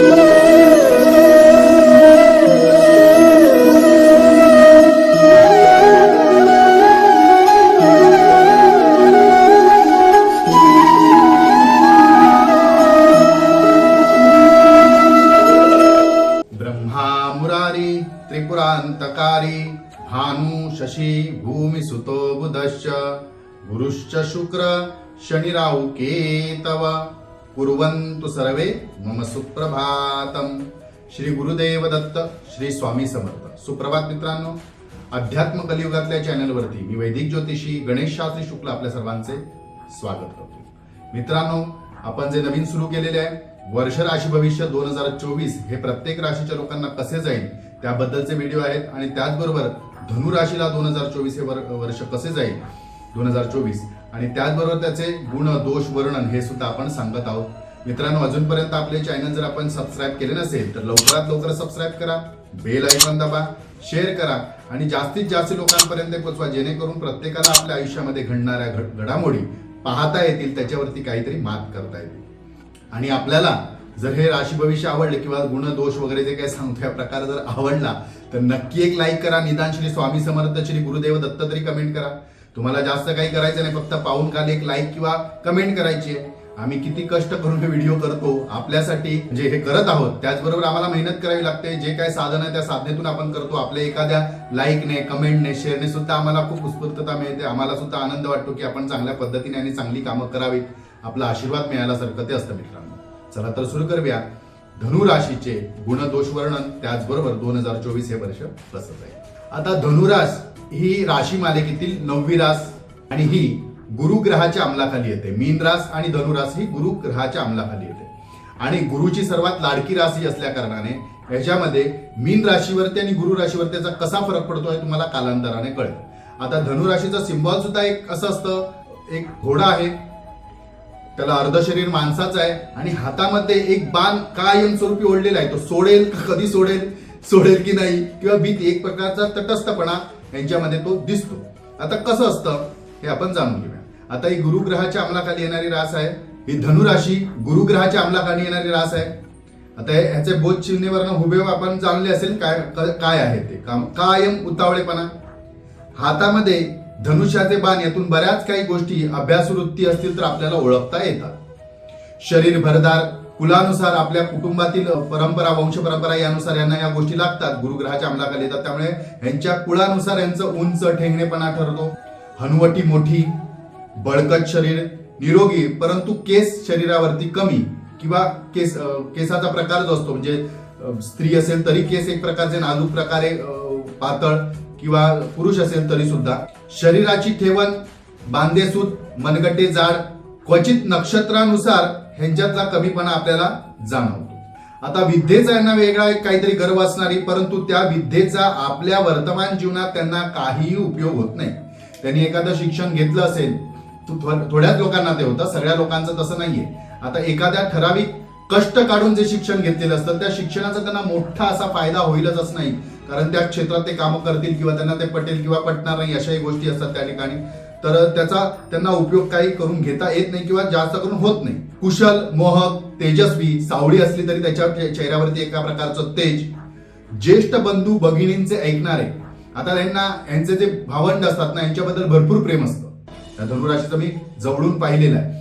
ब्रह्मा मुरारी त्रिपुरान्तकारी भानु शशी भूमिसुतो बुधश्च गुरुश्च शुक्र शनिराहु केतव। कुर्वन्तु सर्वे मम सुप्रभातम। श्री गुरुदेव दत्त श्री स्वामी समर्थ। सुप्रभात मित्रांनो अध्यात्म कलियुगातल्या चॅनलवरती मी वैदिक ज्योतिषी गणेश शास्त्री शुक्ल आपल्या सर्वांचे स्वागत करतो. मित्रांनो आपण जे नवीन सुरू केलेले आहे वर्ष राशी भविष्य दोन हजार चोवीस हे प्रत्येक राशीच्या लोकांना कसे जाईल त्याबद्दलचे व्हिडिओ आहेत आणि त्याचबरोबर धनु राशीला दोन हजार चोवीस हे वर्ष कसे जाईल दोन हजार चोवीस आणि त्याचबरोबर त्याचे गुण दोष वर्णन हे सुद्धा आपण सांगत आहोत. मित्रांनो अजूनपर्यंत आपले चॅनल जर आपण सबस्क्राईब केले नसेल तर लवकरात लवकर सबस्क्राईब करा बेल ऐकून दाबा शेअर करा आणि जास्तीत जास्त लोकांपर्यंत पोचवा जेणेकरून प्रत्येकाला आपल्या आयुष्यामध्ये घडणाऱ्या घडामोडी पाहता येतील त्याच्यावरती काहीतरी मात करता येतील आणि आपल्याला जर हे राशी भविष्य आवडले किंवा गुण दोष वगैरे जे काही सांगतो या प्रकार जर आवडला तर नक्की एक लाईक करा. निदान श्री स्वामी समर्थ श्री गुरुदेव दत्त तरी कमेंट करा. तुम्हाला जास्त काही करायचं नाही फक्त पाहून काल एक लाईक किंवा कमेंट करायची आहे. आम्ही किती कष्ट करून हे व्हिडिओ करतो आपल्यासाठी म्हणजे हे करत आहोत त्याचबरोबर आम्हाला मेहनत करावी लागते. जे काय साधन आहे त्या साधनेतून आपण करतो. आपल्या एखाद्या लाईकने कमेंटने शेअरने सुद्धा आम्हाला खूप उत्स्फूर्तता मिळते. आम्हाला सुद्धा आनंद वाटतो की आपण चांगल्या पद्धतीने आणि चांगली कामं करावीत. आपला आशीर्वाद मिळाल्यासारखं ते असतं मित्रांनो. चला तर सुरू करूया. धनुराशीचे गुणदोष गुण दोष वर्णन त्याचबरोबर दोन हजार चोवीस हे वर्ष बसत आहे. आता धनुराश ही राशी मालिकेतील नववी रास आणि ही गुरुग्रहाच्या अंमलाखाली येते. मीन रास आणि धनुरास ही गुरुग्रहाच्या अंमलाखाली येते. आणि गुरुची सर्वात लाडकी राशी असल्या कारणाने याच्यामध्ये मीन राशीवरती आणि गुरु राशीवर त्याचा कसा फरक पडतोय तुम्हाला कालांतराने कळेल. आता धनुराशीचं सिम्बॉल सुद्धा एक असं असतं. एक घोडा आहे. त्याला अर्ध शरीर माणसाचं आहे. आणि हातामध्ये एक बाण कायमस्वरूपी ओढलेला आहे. तो सोडेल कधी सोडेल? सोडेल की नाही? किंवा भीती. एक प्रकारचा तटस्थपणा. यांच्यामध्ये तो दिसतो. आता कसं असतं हे आपण जाणून घेऊया. आता ही गुरुग्रहाच्या अंमलाखाली येणारी रास आहे. ही धनुराशी गुरुग्रहाच्या अंमलाखाली येणारी रास आहे. आता हे- ह्याचे बोध चिन्हेवरनं हुबेव आपण जाणले असेल काय काय आहे ते. काम कायम उतावळेपणा. हातामध्ये धनुष्याचे बाण यातून बऱ्याच काही गोष्टी अभ्यासवृत्ती असतील तर आपल्याला ओळखता येतात. शरीर भरदार कुलानुसार आपल्या कुटुंबातील परंपरा वंश परंपरा यानुसार यांना या गोष्टी लागतात. गुरुग्रहाच्या अंमलाखाली येतात. त्यामुळे यांच्या कुळानुसार यांचं उंच ठेंगणेपणा ठरतो. हनुवटी मोठी बळकट शरीर निरोगी परंतु केस शरीरावरती कमी किंवा केस केसाचा प्रकार जो असतो म्हणजे स्त्री असेल तरी केस एक प्रकारचे नाजूक प्रकारे पातळ किंवा पुरुष असेल तरी सुद्धा. शरीराची ठेवण बांधेसूत मनगटे जाड क्वचित नक्षत्रानुसार ह्यांच्यातला कमीपणा आपल्याला जाणवतो. आता विद्येचा यांना वेगळा एक काहीतरी गर्व असणारी परंतु त्या विद्येचा आपल्या वर्तमान जीवनात त्यांना काहीही उपयोग होत नाही. त्यांनी एखादं शिक्षण घेतलं असेल थोड्याच लोकांना ते होतं सगळ्या लोकांचं तसं नाहीये. आता एखाद्या ठराविक कष्ट काढून जे शिक्षण घेतलेलं असतं त्या शिक्षणाचा त्यांना मोठा असा फायदा होईलच असं नाही कारण त्या क्षेत्रात ते कामं करतील किंवा त्यांना ते पटेल किंवा पटणार नाही अशाही गोष्टी असतात त्या ठिकाणी. तर त्याचा त्यांना उपयोग काही करून घेता येत नाही किंवा जास्त करून होत नाही. कुशल मोहक तेजस्वी सावळी असली तरी त्याच्या चेहऱ्यावरती एका प्रकारचं तेज. ज्येष्ठ बंधू भगिनींचे ऐकणारे आता त्यांना यांचे जे भावंड असतात ना यांच्याबद्दल भरपूर प्रेम असतं. त्या धनुराशीचं मी जवळून पाहिलेलं आहे.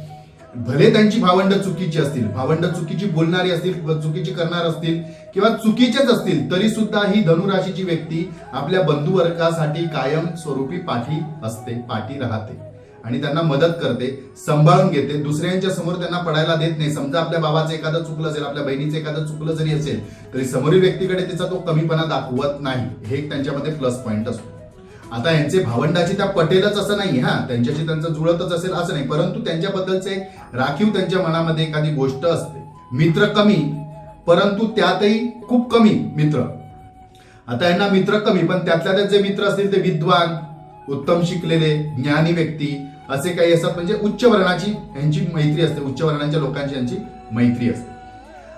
भले त्यांची भावंड चुकीची असतील भावंड चुकीची बोलणारी असतील चुकीची करणार असतील किंवा चुकीचेच असतील तरी सुद्धा ही धनुराशीची व्यक्ती आपल्या बंधुवर्गासाठी कायम स्वरूपी पाठी असते पाठी राहते. आणि त्यांना मदत करते सांभाळून घेते. दुसऱ्यांच्या समोर त्यांना पडायला देत नाही. समजा आपल्या बाबाचं एखादं चुकलं असेल आपल्या बहिणीचं एखादं चुकलं जरी असेल तरी समोरील व्यक्तीकडे तिचा तो कमीपणा दाखवत नाही. हे एक त्यांच्यामध्ये प्लस पॉईंट असतो. आता यांचे भावंडाची त्या पटेलच असं नाही हा. त्यांच्याशी त्यांचं जुळतच असेल असं नाही. परंतु त्यांच्याबद्दलचे राखीव त्यांच्या मनामध्ये एखादी गोष्ट असते. मित्र कमी परंतु त्यातही खूप कमी मित्र. आता यांना मित्र कमी पण त्यातल्या त्यात जे मित्र असतील ते विद्वान उत्तम शिकलेले ज्ञानी व्यक्ती असे काही असतात. म्हणजे उच्च वर्णाची यांची मैत्री असते. उच्च वर्णाच्या लोकांची यांची मैत्री असते.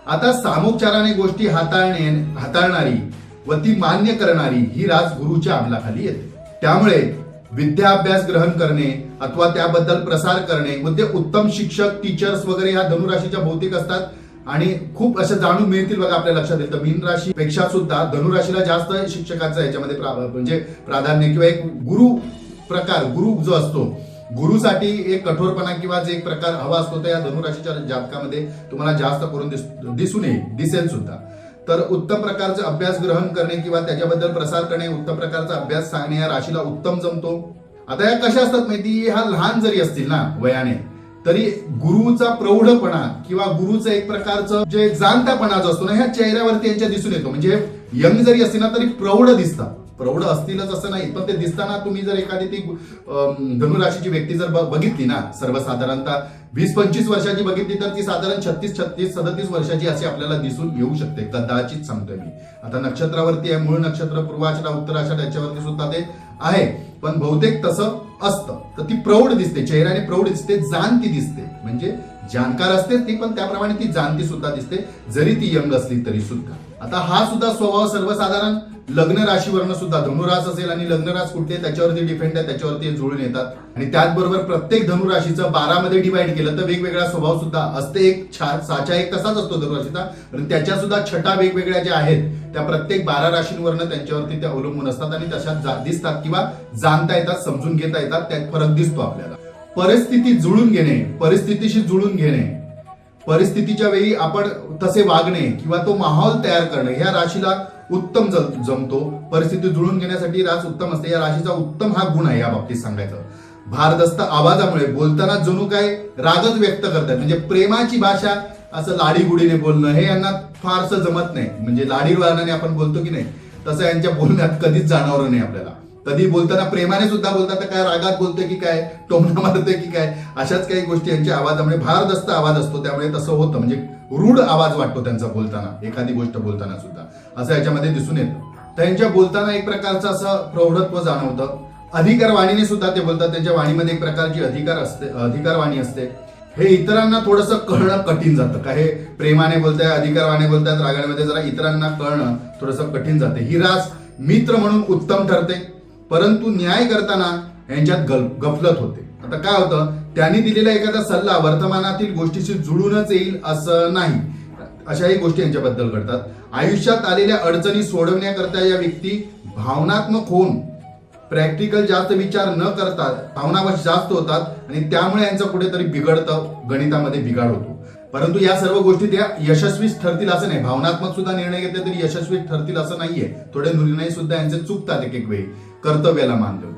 आता सामोपचाराने गोष्टी हाताळणे हाताळणारी व ती मान्य करणारी ही राज गुरुच्या अंमलाखाली येते. त्यामुळे विद्याभ्यास ग्रहण करणे अथवा त्याबद्दल प्रसार करणे मग ते उत्तम शिक्षक टीचर्स वगैरे ह्या धनुराशीच्या भौतिक असतात. आणि खूप असं जाणून मिळतील बघा आपल्या लक्षात येतं. मीन राशी पेक्षा सुद्धा धनुराशीला जास्त शिक्षकाचं याच्यामध्ये प्रा- म्हणजे प्राधान्य किंवा एक गुरु प्रकार गुरु जो असतो गुरुसाठी एक कठोरपणा किंवा जे एक प्रकार हवा असतो तर धनुराशीच्या जातकामध्ये तुम्हाला जास्त करून दिस- दिसून येईल. दिसेल सुद्धा. तर उत्तम प्रकारचा अभ्यास ग्रहण करणे किंवा त्याच्याबद्दल प्रसार करणे उत्तम प्रकारचा अभ्यास सांगणे या राशीला उत्तम जमतो. आता या कशा असतात माहिती? हा लहान जरी असतील ना वयाने तरी गुरुचा प्रौढपणा किंवा गुरुचं एक प्रकारचं जे जाणतापणा जो असतो ना ह्या चेहऱ्यावरती यांच्या दिसून येतो. म्हणजे यंग जरी असतील ना तरी प्रौढ दिसतात. प्रौढ असतीलच असं नाही पण ते दिसताना तुम्ही जर एखादी ती धनुराशीची व्यक्ती जर बघितली ना सर्वसाधारणतः वीस पंचवीस वर्षाची बघितली तर ती साधारण छत्तीस छत्तीस सदतीस वर्षाची अशी आपल्याला दिसून येऊ शकते. कदाचित सांगतोय मी. आता नक्षत्रावरती आहे मूळ नक्षत्र पूर्वाशा उत्तराशा याच्यावरती सुद्धा ते आहे. पण बहुतेक तसं असतं. तर ती प्रौढ दिसते चेहऱ्याने प्रौढ दिसते जाणती दिसते. म्हणजे जाणकार असते ती पण त्याप्रमाणे ती जाणती सुद्धा दिसते जरी ती यंग असली तरी सुद्धा. आता हा सुद्धा स्वभाव सर्वसाधारण लग्न राशीवरनं सुद्धा धनुरास असेल आणि लग्नरास कुठले त्याच्यावरती डिपेंड आहे त्याच्यावरती जुळून येतात. आणि त्याचबरोबर प्रत्येक धनुराशीचं बारामध्ये डिवाइड केलं तर वेगवेगळा स्वभाव सुद्धा असते. एक छा- साचा एक तसाच असतो धनुराशीचा. पण त्याच्या सुद्धा छटा वेगवेगळ्या ज्या आहेत त्या प्रत्येक बारा राशींवरनं त्यांच्यावरती त्या अवलंबून असतात आणि तशा दिसतात किंवा जाणता येतात समजून घेता येतात. त्यात फरक दिसतो आपल्याला. परिस्थिती जुळून घेणे परिस्थितीशी जुळून घेणे परिस्थितीच्या वेळी आपण तसे वागणे किंवा तो माहोल तयार करणे या राशीला उत्तम जमतो. परिस्थिती जुळून घेण्यासाठी रास उत्तम असते. या राशीचा उत्तम हा गुण आहे या बाबतीत सांगायचं. भारदस्त आवाजामुळे बोलताना जणू काय रागच व्यक्त करतात. म्हणजे प्रेमाची भाषा असं लाडीगुडीने बोलणं हे यांना फारसं जमत नाही. म्हणजे लाडीवाणाने आपण बोलतो की नाही तसं यांच्या बोलण्यात कधीच जाणवलं नाही आपल्याला. कधी बोलताना प्रेमाने सुद्धा बोलतात काय रागात बोलतोय की काय टोमणा मारतोय की काय अशाच काही गोष्टी यांच्या आवाजामुळे भारदस्त आवाज असतो. त्यामुळे तसं होतं. म्हणजे रूढ आवाज वाटतो त्यांचा बोलताना एखादी गोष्ट बोलताना सुद्धा. असं याच्यामध्ये दिसून येतं. त्यांच्या बोलताना एक प्रकारचं असं प्रौढत्व जाणवतं. अधिकार वाणीने सुद्धा ते बोलतात. त्यांच्या वाणीमध्ये एक प्रकारची अधिकार असते अधिकार वाणी असते. हे इतरांना थोडंसं कळणं कठीण जातं. का हे प्रेमाने बोलताय अधिकारवाने बोलतायत रागांमध्ये जरा इतरांना कळणं थोडंसं कठीण जाते. ही रास मित्र म्हणून उत्तम ठरते. परंतु न्याय करताना यांच्यात गल गफलत होते. आता काय होतं? त्यांनी दिलेला एखादा सल्ला वर्तमानातील गोष्टीशी जुळूनच येईल असं नाही. अशाही गोष्टी यांच्याबद्दल घडतात. आयुष्यात आलेल्या अडचणी सोडवण्याकरता या व्यक्ती भावनात्मक होऊन प्रॅक्टिकल जास्त विचार न करता भावनावश जास्त होतात आणि त्यामुळे यांचं कुठेतरी बिघडतं गणितामध्ये बिघाड होतो. परंतु या सर्व गोष्टी त्या यशस्वीच ठरतील असं नाही. भावनात्मक सुद्धा निर्णय घेतले तरी यशस्वी ठरतील असं नाहीये. थोडे निर्णय सुद्धा यांचे चुकतात एक एक वेळी कर्तव्याला मान देऊन.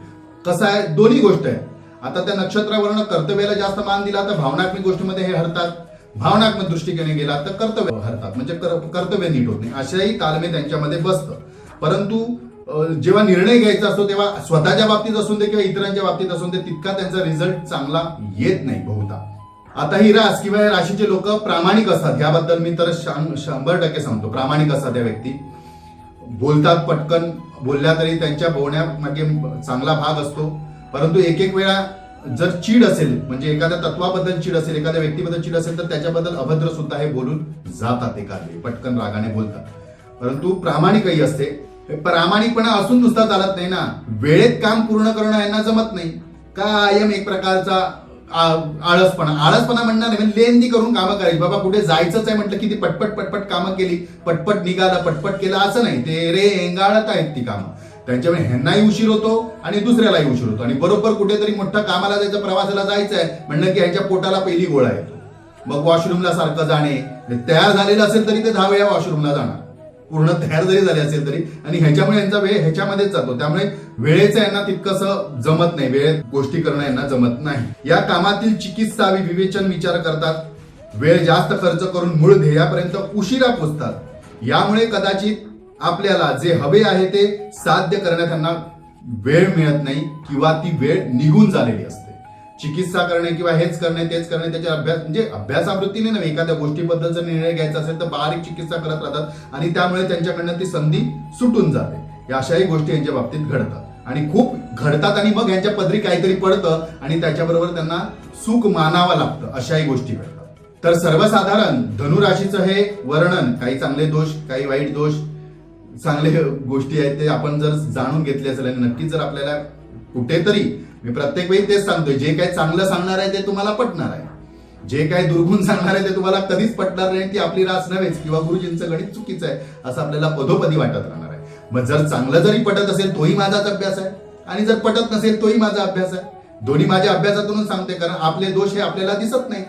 कसं आहे? दोन्ही गोष्ट आहे. आता त्या नक्षत्रावरनं कर्तव्याला जास्त मान दिला तर भावनात्मक गोष्टीमध्ये हे हरतात. भावनात्मक दृष्टीकोने गेला तर कर्तव्य हरतात. म्हणजे कर्तव्य नीट होत नाही. अशाही तालमे त्यांच्यामध्ये बसतं. परंतु जेव्हा निर्णय घ्यायचा असतो तेव्हा स्वतःच्या बाबतीत असून दे किंवा इतरांच्या बाबतीत असून दे तितका त्यांचा रिझल्ट चांगला येत नाही बहुधा. आता ही रास किंवा या राशीचे लोक प्रामाणिक असतात. ह्याबद्दल मी तर शंभर टक्के सांगतो. प्रामाणिक असतात त्या व्यक्ती. बोलतात पटकन बोलल्या तरी त्यांच्या बोलण्यामागे चांगला भाग असतो. परंतु एक एक वेळा जर चीड असेल म्हणजे एखाद्या तत्वाबद्दल चीड असेल एखाद्या व्यक्तीबद्दल चीड असेल तर त्याच्याबद्दल अभद्र सुद्धा हे बोलून जातात एखादे पटकन रागाने बोलतात. परंतु प्रामाणिकही असते. हे प्रामाणिकपणा असून नुसता चालत नाही ना. वेळेत काम पूर्ण करणं यांना जमत नाही. कायम एक प्रकारचा आळसपणा. आळसपणा म्हणणार नाही म्हणजे लेंदी करून कामं करायची. बाबा कुठे जायचंच आहे म्हटलं की ती पटपट पटपट कामं केली. पटपट निघालं पटपट केलं असं नाही. ते रे एंगाळत आहेत ती कामं. त्यांच्यामुळे ह्यांनाही उशीर होतो आणि दुसऱ्यालाही उशीर होतो. आणि बरोबर कुठेतरी मोठं कामाला जायचं प्रवासाला जायचं आहे म्हणलं की ह्यांच्या पोटाला पहिली गोळा येतो मग वॉशरूमला सारखं जाणे तयार झालेलं असेल तरी ते दहा वेळा वॉशरूमला जाणार. पूर्ण तयार जरी झाले असेल तरी. आणि ह्याच्यामुळे यांचा वेळ ह्याच्यामध्येच जातो. त्यामुळे वेळेचं यांना तितकंसं जमत नाही. वेळेत गोष्टी करणं यांना जमत नाही. या कामातील चिकित्सा विवेचन विचार करतात. वेळ जास्त खर्च करून मूळ ध्येयापर्यंत उशिरा पोचतात. यामुळे कदाचित आपल्याला जे हवे आहे ते साध्य करण्यात त्यांना वेळ मिळत नाही किंवा ती वेळ निघून झालेली असते. चिकित्सा करणे किंवा हेच करणे तेच करणे त्याच्या अभ्यास म्हणजे अभ्यासावृत्तीने नव्हे एखाद्या गोष्टीबद्दल जर निर्णय घ्यायचा असेल तर बारीक चिकित्सा करत राहतात आणि त्यामुळे त्यांच्याकडनं ती संधी सुटून जाते. या अशाही गोष्टी यांच्या बाबतीत घडतात. आणि खूप घडतात आणि मग यांच्या पदरी काहीतरी पडतं आणि त्याच्याबरोबर त्यांना सुख मानावं लागतं अशाही गोष्टी घडतात. तर सर्वसाधारण धनुराशीचं हे वर्णन काही चांगले दोष काही वाईट दोष चांगले गोष्टी आहेत ते आपण जर जाणून घेतले असेल आणि नक्कीच जर आपल्याला कुठेतरी मी प्रत्येक वेळी तेच सांगतोय जे काही चांगलं सांगणार आहे ते तुम्हाला पटणार आहे. जे काही दुर्गुण सांगणार आहे ते तुम्हाला कधीच पटणार नाही ती आपली रास नव्हेच किंवा गुरुजींचं गणित चुकीचं आहे असं आपल्याला पदोपदी वाटत राहणार आहे. मग जर चांगलं जरी पटत असेल तोही माझाच अभ्यास आहे. आणि जर पटत नसेल तोही माझा अभ्यास आहे. दोन्ही माझ्या अभ्यासातूनच सांगते कारण आपले दोष हे आपल्याला दिसत नाही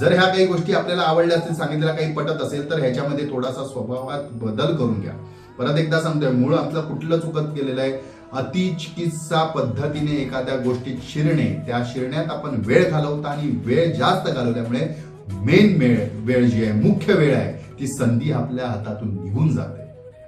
जर ह्या काही गोष्टी आपल्याला आवडल्या असतील सांगितलेल्या काही पटत असेल तर ह्याच्यामध्ये थोडासा स्वभावात बदल करून घ्या. परत एकदा सांगतोय मूळ आपलं कुठलं चुकत गेलेलं आहे? अति चिकित्सा पद्धतीने एखाद्या गोष्टीत शिरणे. त्या शिरण्यात आपण वेळ घालवता आणि वेळ जास्त घालवल्यामुळे मेन वेळ वेळ जी आहे मुख्य वेळ आहे ती संधी आपल्या हातातून निघून जाते.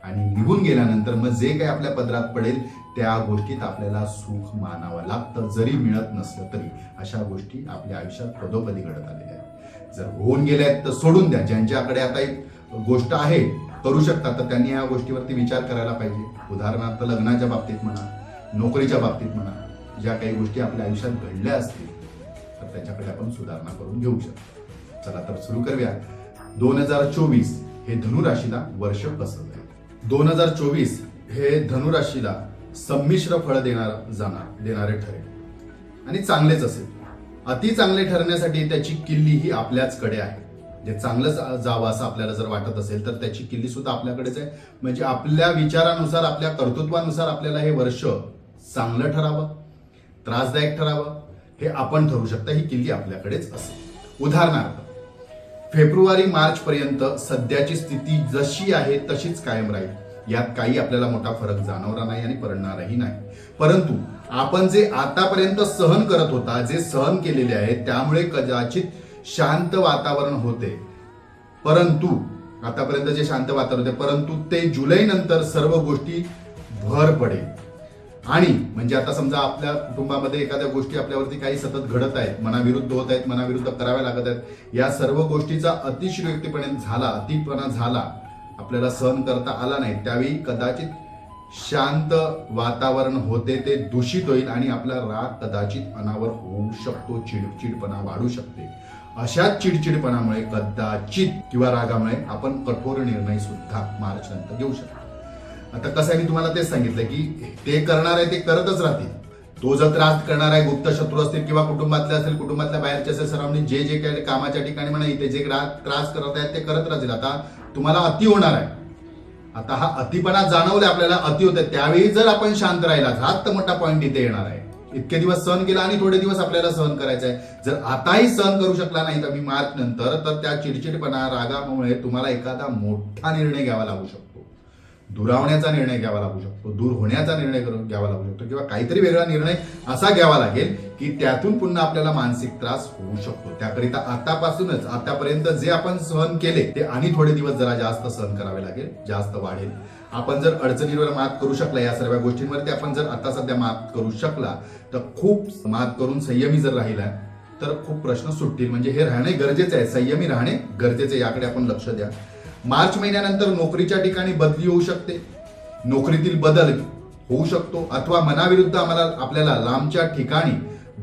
आणि निघून गेल्यानंतर मग जे काही आपल्या पदरात पडेल त्या गोष्टीत आपल्याला सुख मानावं लागतं. जरी मिळत नसलं तरी अशा गोष्टी आपल्या आयुष्यात पदोपदी घडत आलेल्या आहेत. जर होऊन गेल्या आहेत तर सोडून द्या. ज्यांच्याकडे आता एक गोष्ट आहे करू शकतात तर त्यांनी या गोष्टीवरती विचार करायला पाहिजे. उदाहरणार्थ लग्नाच्या बाबतीत म्हणा नोकरीच्या बाबतीत म्हणा ज्या काही गोष्टी आपल्या आयुष्यात घडल्या असतील तर त्याच्याकडे आपण सुधारणा करून घेऊ शकतो. चला तर सुरू करूया. दोन हजार चोवीस हे धनुराशीला वर्ष बसत आहे दोन हजार चोवीस हे धनुराशीला संमिश्र फळ देणार जाणार देणारे ठरेल. आणि चांगलेच असेल. अति चांगले ठरण्यासाठी त्याची किल्ली ही आपल्याचकडे आहे. जे चांगलं जावं असं आपल्याला जर वाटत असेल तर त्याची किल्ली सुद्धा आपल्याकडेच आहे. म्हणजे आपल्या विचारानुसार आपल्या कर्तृत्वानुसार आपल्याला हे वर्ष चांगलं ठरावं त्रासदायक ठरावं हे आपण ठरवू शकता ही किल्ली आपल्याकडेच असेल. उदाहरणार्थ फेब्रुवारी मार्च पर्यंत सध्याची स्थिती जशी आहे तशीच कायम राहील. यात काही आपल्याला मोठा फरक जाणवणार नाही आणि पडणारही नाही. परंतु आपण जे आतापर्यंत सहन करत होता जे सहन केलेले आहे त्यामुळे कदाचित शांत वातावरण होते. परंतु आतापर्यंत जे शांत वातावरण होते परंतु ते जुलै नंतर सर्व गोष्टी भर पडेल. आणि म्हणजे आता समजा आपल्या कुटुंबामध्ये एखाद्या गोष्टी आपल्यावरती काही सतत घडत आहेत मनाविरुद्ध होत आहेत मनाविरुद्ध कराव्या लागत आहेत या सर्व गोष्टीचा अतिशयोक्तीपणे झाला अतिपणा झाला आपल्याला सहन करता आला नाही त्यावेळी कदाचित शांत वातावरण होते ते दूषित होईल आणि आपला राग कदाचित अनावर होऊ शकतो चिडचिडपणा वाढू शकते. अशाच चिडचिडपणामुळे कदाचित किंवा रागामुळे आपण कठोर निर्णय सुद्धा मार्च नंतर घेऊ शकतो. आता कसं आहे मी तुम्हाला तेच सांगितलं की ते करणार आहे ते करतच राहतील. तो जर त्रास करणार आहे गुप्त शत्रू असतील किंवा कुटुंबातले असेल कुटुंबातल्या बाहेरचे असेल सराउंडिंग जे जे काही कामाच्या ठिकाणी म्हणा इथे जे त्रास करत आहेत ते करत राहतील. आता तुम्हाला अति होणार आहे. आता हा अतिपणा जाणवला आपल्याला अति होते त्यावेळी जर आपण शांत राहिला हाच तर मोठा पॉईंट इथे येणार आहे. इतके दिवस सहन केला आणि थोडे दिवस आपल्याला सहन करायचं आहे जर आताही सहन करू शकला नाही तर मी मार्च नंतर तर त्या चिडचिडपणा रागामुळे तुम्हाला एखादा मोठा निर्णय घ्यावा लागू शकतो. दुरावण्याचा निर्णय घ्यावा लागू शकतो दूर होण्याचा निर्णय करून घ्यावा लागू शकतो किंवा काहीतरी वेगळा निर्णय असा घ्यावा लागेल की त्यातून पुन्हा आपल्याला मानसिक त्रास होऊ शकतो. त्याकरिता आतापासूनच आतापर्यंत जे आपण सहन केले ते आणि थोडे दिवस जरा जास्त सहन करावे लागेल जास्त वाढेल. आपण जर अडचणीवर मात करू शकला या सर्व गोष्टींवरती आपण जर आता सध्या मात करू शकला तर खूप मात करून संयमी जर राहिला तर खूप प्रश्न सुटतील. म्हणजे हे राहणे गरजेचे आहे. संयमी राहणे गरजेचे आहे. याकडे आपण लक्ष द्या. मार्च महिन्यानंतर नोकरीच्या ठिकाणी बदली होऊ शकते. नोकरीतील बदल होऊ शकतो अथवा मनाविरुद्ध आम्हाला आपल्याला लांबच्या ठिकाणी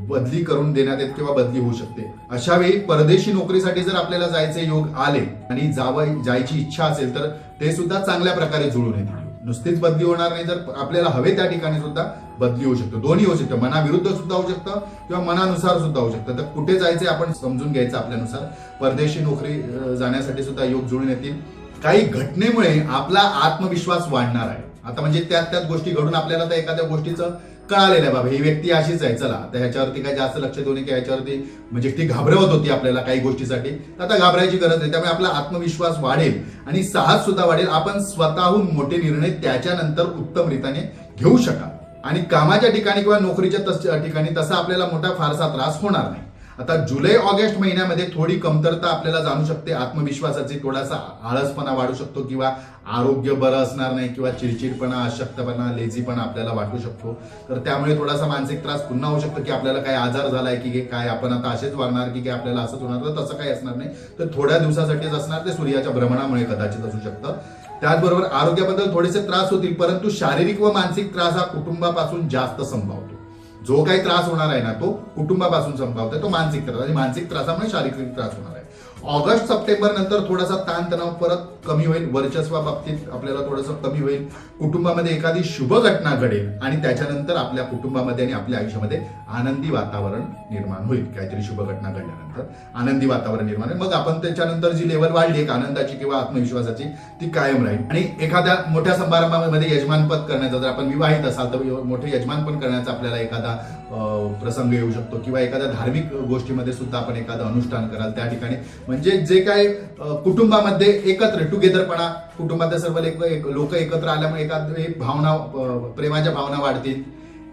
बदली करून देण्यात येत किंवा बदली होऊ शकते. अशा वेळी परदेशी नोकरीसाठी जर आपल्याला जायचे योग आले आणि जावं जायची इच्छा असेल तर ते सुद्धा चांगल्या प्रकारे जुळून येतात नुसतीच बदली होणार नाही जर आपल्याला हवे त्या ठिकाणी सुद्धा बदली होऊ शकतो. दोन्ही होऊ शकतं. मनाविरुद्ध सुद्धा होऊ शकतं किंवा मनानुसार सुद्धा होऊ शकतं. तर कुठे जायचे आपण समजून घ्यायचं आपल्यानुसार. परदेशी नोकरी जाण्यासाठी सुद्धा योग जुळून येतील. काही घटनेमुळे आपला आत्मविश्वास वाढणार आहे. आता म्हणजे त्यात त्यात गोष्टी घडून आपल्याला तर एखाद्या गोष्टीचं कळालेलं आहे बाबा. ही व्यक्ती अशीच आहे. चला तर ह्याच्यावरती काय जास्त लक्ष देऊ नये की ह्याच्यावरती म्हणजे ती घाबरवत होती आपल्याला काही गोष्टीसाठी. तर आता घाबरायची गरज नाही. त्यामुळे आपला आत्मविश्वास वाढेल आणि साहस सुद्धा वाढेल. आपण स्वतःहून मोठे निर्णय त्याच्यानंतर उत्तम रीतीने घेऊ शकाल. आणि कामाच्या ठिकाणी किंवा नोकरीच्या ठिकाणी तसा आपल्याला मोठा फारसा त्रास होणार नाही. आता जुलै ऑगस्ट महिन्यामध्ये थोडी कमतरता आपल्याला जाणू शकते. आत्मविश्वासाची थोडासा आळसपणा वाढू शकतो किंवा आरोग्य बरं असणार नाही किंवा चिडचिडपणा अशक्तपणा लेझीपणा आपल्याला वाटू शकतो. तर त्यामुळे थोडासा मानसिक त्रास पुन्हा होऊ शकतो की आपल्याला काय आजार झालाय की काय आपण आता असेच वागणार की काय आपल्याला असंच होणार. तर तसं काही असणार नाही. तर थोड्या दिवसासाठीच असणार ते सूर्याच्या भ्रमणामुळे कदाचित असू शकतं. त्याचबरोबर आरोग्याबद्दल थोडेसे त्रास होतील परंतु शारीरिक व मानसिक त्रास हा कुटुंबापासून जास्त संभावतो. जो काही त्रास होणार आहे ना तो कुटुंबापासून संभावतो तो मानसिक त्रास. आणि मानसिक त्रासामुळे शारीरिक त्रास होणार आहे. ऑगस्ट सप्टेंबर नंतर थोडासा ताणतणाव परत कमी होईल. वर्चस्वा बाबतीत आपल्याला थोडंसं कमी होईल. कुटुंबामध्ये एखादी शुभ घटना घडेल आणि त्याच्यानंतर आपल्या कुटुंबामध्ये आणि आपल्या आयुष्यामध्ये आनंदी वातावरण निर्माण होईल. काहीतरी शुभ घटना घडणार आनंदी वातावरण निर्माण मग आपण त्याच्यानंतर जी लेवल वाढली एक आनंदाची किंवा आत्मविश्वासाची ती कायम राहील. आणि एखाद्या मोठ्या समारंभामध्ये यजमानपद करण्याचा जर आपण विवाहित असाल तर मोठे यजमानपद करण्याचा आपल्याला एखादा प्रसंग येऊ शकतो. किंवा एखाद्या धार्मिक गोष्टीमध्ये सुद्धा आपण एखादं अनुष्ठान कराल त्या ठिकाणी. म्हणजे जे काय कुटुंबामध्ये एकत्र टुगेदरपणा कुटुंबातले सर्व लोक एकत्र आल्यामुळे एखाद भावना प्रेमाच्या भावना वाढतील.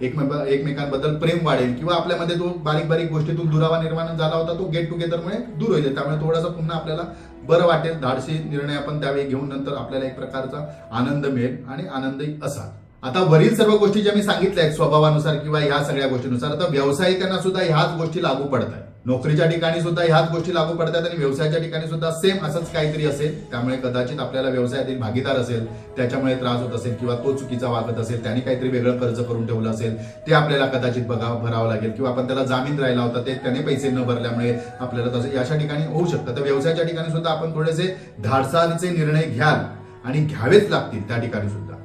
एकमेक- एकमेकांबद्दल प्रेम वाढेल किंवा आपल्यामध्ये तो बारीक बारीक गोष्टीतून दुरावा निर्माण झाला होता तो गेट टुगेदरमुळे दूर होईल. त्यामुळे थोडासा पुन्हा आपल्याला बरं वाटेल. धाडसी निर्णय आपण त्यावेळी घेऊन नंतर आपल्याला एक प्रकारचा आनंद मिळेल आणि आनंदही असाल. आता वरील सर्व गोष्टी ज्या मी सांगितल्या आहेत स्वभावानुसार किंवा ह्या सगळ्या गोष्टीनुसार आता व्यावसायिकांना सुद्धा ह्याच गोष्टी लागू पडत आहेत नोकरीच्या ठिकाणी सुद्धा ह्याच गोष्टी लागू पडतात आणि व्यवसायाच्या ठिकाणी सुद्धा सेम असंच काहीतरी असेल. त्यामुळे कदाचित आपल्याला व्यवसायातील भागीदार असेल त्याच्यामुळे त्रास होत असेल किंवा तो चुकीचा वागत असेल त्याने काहीतरी वेगळं कर्ज करून ठेवलं असेल ते आपल्याला कदाचित बघा भरावं लागेल किंवा आपण त्याला जामीन राहिला होता ते त्याने पैसे न भरल्यामुळे आपल्याला तसं अशा ठिकाणी होऊ शकतं. तर व्यवसायाच्या ठिकाणी सुद्धा आपण थोडेसे धाडसाचे निर्णय घ्याल आणि घ्यावेच लागतील त्या ठिकाणी सुद्धा.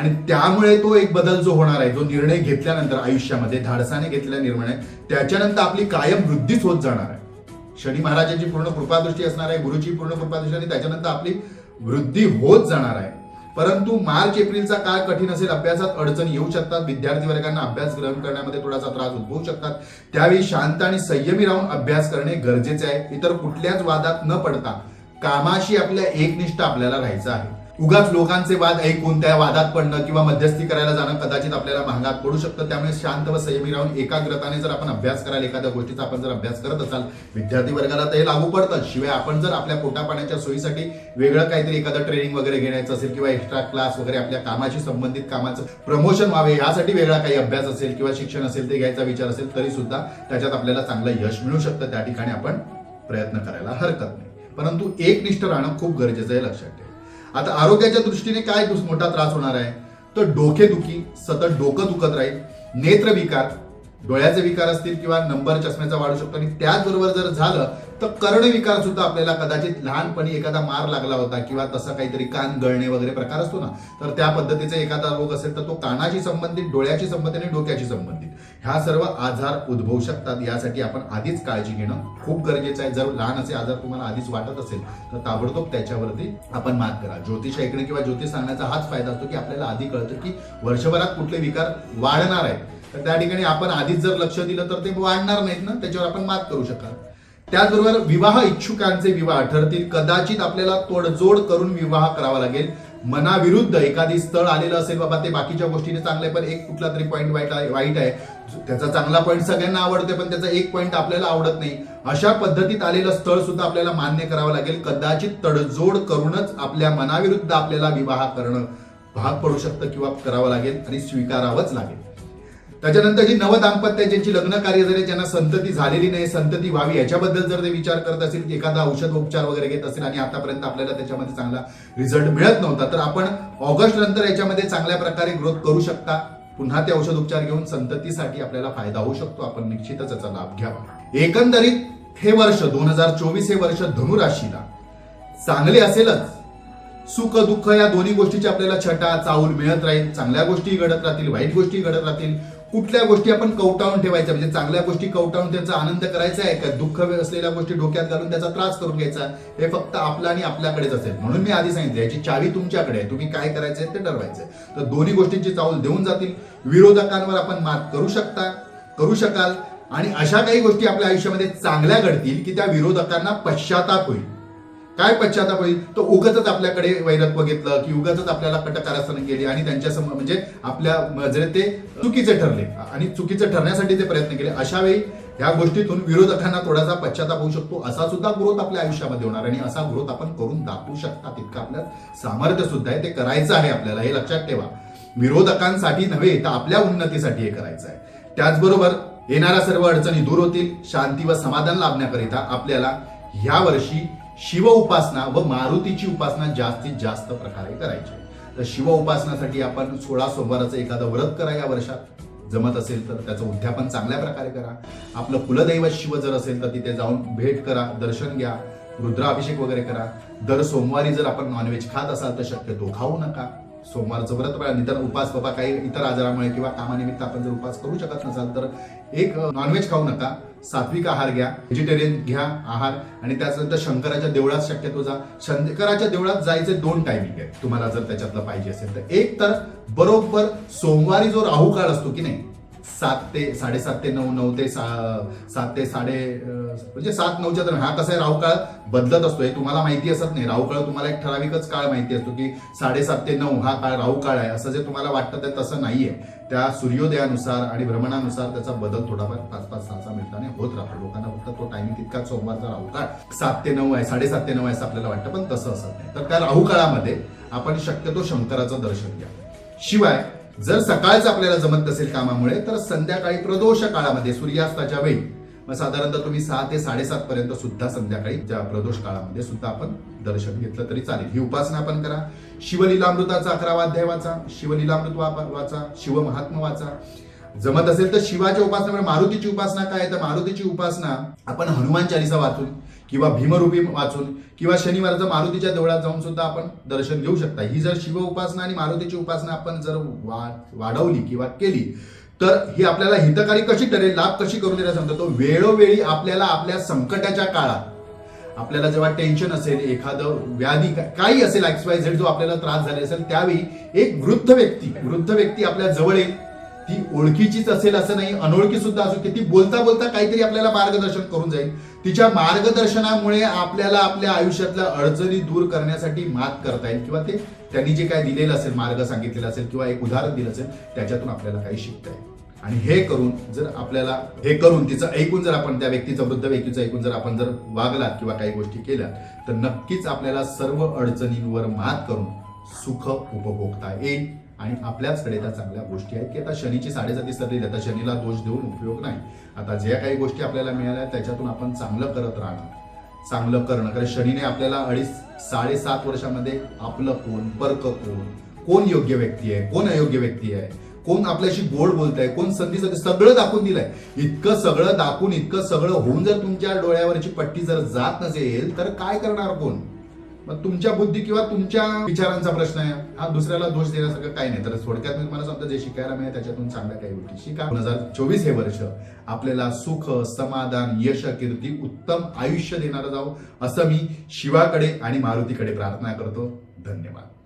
आणि त्यामुळे तो एक बदल जो होणार आहे जो निर्णय घेतल्यानंतर आयुष्यामध्ये धाडसाने घेतलेला निर्णय त्याच्यानंतर आपली कायम वृद्धीच होत जाणार आहे. शनी महाराजांची पूर्ण कृपादृष्टी असणार आहे गुरुची पूर्ण कृपादृष्टी आणि त्याच्यानंतर आपली वृद्धी होत जाणार आहे. परंतु मार्च एप्रिलचा काळ कठीण असेल अभ्यासात अडचण येऊ शकतात विद्यार्थी वर्गांना अभ्यास ग्रहण करण्यामध्ये थोडासा त्रास उद्भवू शकतात. त्यावेळी शांत आणि संयमी राहून अभ्यास करणे गरजेचे आहे. इतर कुठल्याच वादात न पडता कामाशी आपल्या एकनिष्ठ आपल्याला राहायचं आहे. उगाच लोकांचे वाद ऐकून त्या वादात पडणं किंवा मध्यस्थी करायला जाणं कदाचित आपल्याला महागात पडू शकतं. त्यामुळे शांत व संयमी राहून एकाग्रताने जर आपण अभ्यास कराल एखाद्या गोष्टीचा आपण जर अभ्यास करत असाल विद्यार्थी वर्गाला तर हे लागू पडतं. शिवाय आपण जर आपल्या पोटापाण्याच्या सोयीसाठी वेगळं काहीतरी एखादं ट्रेनिंग वगैरे घेण्याचं असेल किंवा एक्स्ट्रा क्लास वगैरे आपल्या कामाशी संबंधित कामाचं प्रमोशन व्हावे यासाठी वेगळा काही अभ्यास असेल किंवा शिक्षण असेल ते घ्यायचा विचार असेल तरी सुद्धा त्याच्यात आपल्याला चांगलं यश मिळू शकतं. त्या ठिकाणी आपण प्रयत्न करायला हरकत नाही. परंतु एकनिष्ठ राहणं खूप गरजेचं आहे लक्षात ठेवा. आता आरोग्याच्या दृष्टीने काय मोठा त्रास होणार आहे? तर डोकेदुखी सतत डोकं दुखत राहील नेत्रविकार डोळ्याचे विकार असतील किंवा नंबर चष्म्याचा वाढू शकतो आणि त्याचबरोबर जर झालं तर कर्णविकार सुद्धा आपल्याला कदाचित लहानपणी एखादा मार लागला होता किंवा तसा काहीतरी कान गळणे वगैरे प्रकार असतो ना तर त्या पद्धतीचा एखादा रोग असेल तर तो कानाशी संबंधित डोळ्याशी संबंधित आणि डोक्याशी संबंधित. ह्या सर्व आजार उद्भवू शकतात. यासाठी आपण आधीच काळजी घेणं खूप गरजेचं आहे. जर लहान असे आजार तुम्हाला आधीच वाटत असेल तर ताबडतोब त्याच्यावरती आपण मात करा. ज्योतिष ऐकणे किंवा ज्योतिष सांगण्याचा हाच फायदा असतो की आपल्याला आधी कळतं की वर्षभरात कुठले विकार वाढणार आहेत. तर त्या ठिकाणी आपण आधीच जर लक्ष दिलं तर ते वाढणार नाहीत ना? त्याच्यावर आपण मात करू शकाल. त्याचबरोबर विवाह इच्छुकांचे विवाह ठरतील. कदाचित आपल्याला तोडजोड करून विवाह करावा लागेल. मनाविरुद्ध एखादी स्थळ आलेलं असेल बाबा ते बाकीच्या गोष्टीने चांगलं आहे पण एक कुठला तरी पॉईंट वाईट आहे वाईट आहे. त्याचा चांगला पॉईंट सगळ्यांना आवडते पण त्याचा एक पॉईंट आपल्याला आवडत नाही. अशा पद्धतीत आलेलं स्थळ सुद्धा आपल्याला मान्य करावं लागेल. कदाचित तडजोड करूनच आपल्या मनाविरुद्ध आपल्याला विवाह करणं भाग पडू शकतं किंवा करावं लागेल आणि स्वीकारावंच लागेल. त्याच्यानंतर जी नव दाम्पत्य ज्यांची लग्न कार्य झाले ज्यांना संतती झालेली नाही संतती व्हावी याच्याबद्दल जर ते विचार करत असेल एखादा औषध उपचार वगैरे घेत असेल आणि आतापर्यंत आपल्याला त्याच्यामध्ये चांगला रिझल्ट मिळत नव्हता तर आपण ऑगस्ट नंतर याच्यामध्ये चांगल्या प्रकारे ग्रोथ करू शकता. पुन्हा ते औषध उपचार घेऊन संततीसाठी आपल्याला फायदा होऊ शकतो. आपण निश्चितच याचा लाभ घ्यावा एकंदरीत हे वर्ष दोन हजार चोवीस हे वर्ष धनुराशीला. चांगले असेलच. सुख दुःख या दोन्ही गोष्टीची आपल्याला छटा चाऊल मिळत राहील चांगल्या गोष्टी घडत राहतील वाईट गोष्टी घडत राहतील. कुठल्या गोष्टी आपण कवटाळून ठेवायच्या? म्हणजे चांगल्या गोष्टी कवटाळून त्याचा आनंद करायचा आहे का? दुःख असलेल्या गोष्टी डोक्यात घालून त्याचा त्रास करून घ्यायचा? हे फक्त आपला आणि आपल्याकडेच असेल. म्हणून मी आधी सांगितलं याची चावी तुमच्याकडे आहे. तुम्ही काय करायचंय ते ठरवायचंय. तर दोन्ही गोष्टींची चावल देऊन जातील. विरोधकांवर आपण मात करू शकता करू शकाल. आणि अशा काही गोष्टी आपल्या आयुष्यामध्ये चांगल्या घडतील की त्या विरोधकांना पश्चाताप होईल. काय पश्चाताप होईल तो उगतच आपल्याकडे वैरत्व घेतलं की उगतच आपल्याला कटकारासनं केली आणि त्यांच्यासमोर म्हणजे आपल्या नजरेत ते चुकीचे ठरले. आणि चुकीचे ठरण्यासाठी ते प्रयत्न केले. अशा वेळी या गोष्टीतून विरोधकांना थोडासा पश्चाताप होऊ शकतो. असा सुद्धा ग्रोथ आपल्या आयुष्यामध्ये होणार आणि असा ग्रोथ आपण करून दाखवू शकता. तितकं आपल्यात सामर्थ्य सुद्धा आहे ते करायचं आहे आपल्याला हे लक्षात ठेवा. विरोधकांसाठी नव्हे तर आपल्या उन्नतीसाठी हे करायचं आहे. त्याचबरोबर येणाऱ्या सर्व अडचणी दूर होतील. शांती व समाधान लाभण्याकरिता आपल्याला या वर्षी शिव उपासना व मारुतीची उपासना जास्तीत जास्त प्रकारे करायची तर शिव उपासनासाठी आपण सोळा सोमवाराचं एखादं व्रत करा या वर्षात. जमत असेल तर त्याचं उद्यापन चांगल्या प्रकारे करा. आपलं कुलदैवत शिव जर असेल तर तिथे जाऊन भेट करा दर्शन घ्या रुद्राभिषेक वगैरे करा. दर सोमवारी जर आपण नॉनव्हेज खात असाल तर शक्यतो खाऊ नका. सोमवारचं व्रत पाळा. निदान उपास बाबा काही इतर आजारामुळे किंवा कामानिमित्त आपण जर उपास करू शकत नसाल तर एक नॉनव्हेज खाऊ नका. सात्विक आहार घ्या. व्हेजिटेरियन घ्या आहार. आणि त्याच्यानंतर शंकराच्या देवळात शक्यतो जा. शंकराच्या देवळात जायचे दोन टायमिंग आहेत. तुम्हाला जर त्याच्यातलं पाहिजे असेल तर. एक तर बरोबर सोमवारी जो राहू काळ असतो की नाही सात ते साडेसात ते नऊ नऊ ते सा- सात ते साडे म्हणजे सात नऊच्या दरम्यान. हा कसा आहे राहू काळ बदलत असतो. हे तुम्हाला माहिती असत नाही. राहू काळ तुम्हाला एक ठराविकच काळ माहिती असतो की साडेसात ते नऊ हा काळ राहू काळ आहे. असं जे तुम्हाला वाटतं ते तसं नाहीये. त्या सूर्योदयानुसार आणि भ्रमणानुसार त्याचा बदल थोडाफार पाच पाच सहा सहा मिनिटाने होत राहतो. लोकांना फक्त तो टायमिंग तितकाच सोमवारचा राहू काळ सात ते नऊ आहे साडेसात ते नऊ आहे असं आपल्याला वाटतं पण तसं असत नाही. तर त्या राहू काळामध्ये आपण शक्यतो शंकराचं दर्शन घ्या. शिवाय जर सकाळचं आपल्याला जमत नसेल कामामुळे तर संध्याकाळी प्रदोष काळामध्ये सूर्यास्ताच्या वेळी. मग साधारणतः तुम्ही सहा ते साडेसात पर्यंत सुद्धा संध्याकाळी त्या प्रदोष काळामध्ये सुद्धा आपण दर्शन घेतलं तरी चालेल. ही उपासना आपण करा. शिवलीलामृताचा अकरावा अध्याय वाचा शिवलीलामृत वाचा शिवमहात्म वाचा. जमत असेल तर शिवाच्या उपासना मारुतीची उपासना काय आहे? तर मारुतीची उपासना आपण हनुमान चालिसा वाचून किंवा भीमरूपी वाचून किंवा शनिवारचं मारुतीच्या देवळात जाऊन सुद्धा आपण दर्शन घेऊ शकता. ही जर शिव उपासना आणि मारुतीची उपासना आपण जर वा- वाढवली किंवा केली तर ही आपल्याला हितकारी कशी ठरेल लाभ कशी करून देण्यास सांगतो. तो वेळोवेळी आपल्याला आपल्या संकटाच्या काळात आपल्याला जेव्हा टेन्शन असेल एखादं व्याधी काही असेल एक्स वाय झेड जो आपल्याला त्रास झाले असेल त्यावेळी एक वृद्ध व्यक्ती वृद्ध व्यक्ती आपल्या जवळ येईल. ती ओळखीचीच असेल असं नाही अनोळखी सुद्धा असू की ती बोलता बोलता काहीतरी आपल्याला मार्गदर्शन करून जाईल. तिच्या मार्गदर्शनामुळे आपल्याला आपल्या आयुष्यातल्या अडचणी दूर करण्यासाठी मात करता येईल किंवा ते त्यांनी जे काय दिलेलं असेल मार्ग सांगितलेला असेल किंवा एक उदाहरण दिलं असेल त्याच्यातून आपल्याला काही शिकता येईल. आणि हे करून जर आपल्याला हे करून तिचं ऐकून जर आपण त्या व्यक्तीचं वृद्ध व्यक्तीचं ऐकून जर आपण जर वागलात किंवा काही गोष्टी केल्या तर नक्कीच आपल्याला सर्व अडचणींवर मात करून सुख उपभोगता येईल. आणि आपल्याचकडे त्या चांगल्या गोष्टी आहेत की आता शनीची साडेसाती सरलेली आता शनीला दोष देऊन उपयोग नाही. आता ज्या काही गोष्टी आपल्याला मिळाल्या त्याच्यातून आपण चांगलं करत राहणं चांगलं करणं कारण शनीने आपल्याला अडीच साडेसात वर्षामध्ये आपलं कोण पर्क कोण कोण योग्य व्यक्ती आहे कोण अयोग्य व्यक्ती आहे कोण आपल्याशी गोड बोलत आहे कोण संधी संधी सगळं दाखवून दिलंय. इतकं सगळं दाखवून इतकं सगळं होऊन जर तुमच्या डोळ्यावरची पट्टी जर जात नसेल तर काय करणार कोण? मग तुमच्या बुद्धी किंवा तुमच्या विचारांचा प्रश्न आहे. हा दुसऱ्याला दोष देण्यासारखं काही नाही. तर थोडक्यात मी तुम्हाला सांगतो जे शिकायला मिळेल त्याच्यातून चांगल्या काही गोष्टी शिका. दोन हजार चोवीस हे वर्ष आपल्याला सुख समाधान यश कीर्ती उत्तम आयुष्य देणारं जावं असं मी शिवाकडे आणि मारुतीकडे प्रार्थना करतो. धन्यवाद.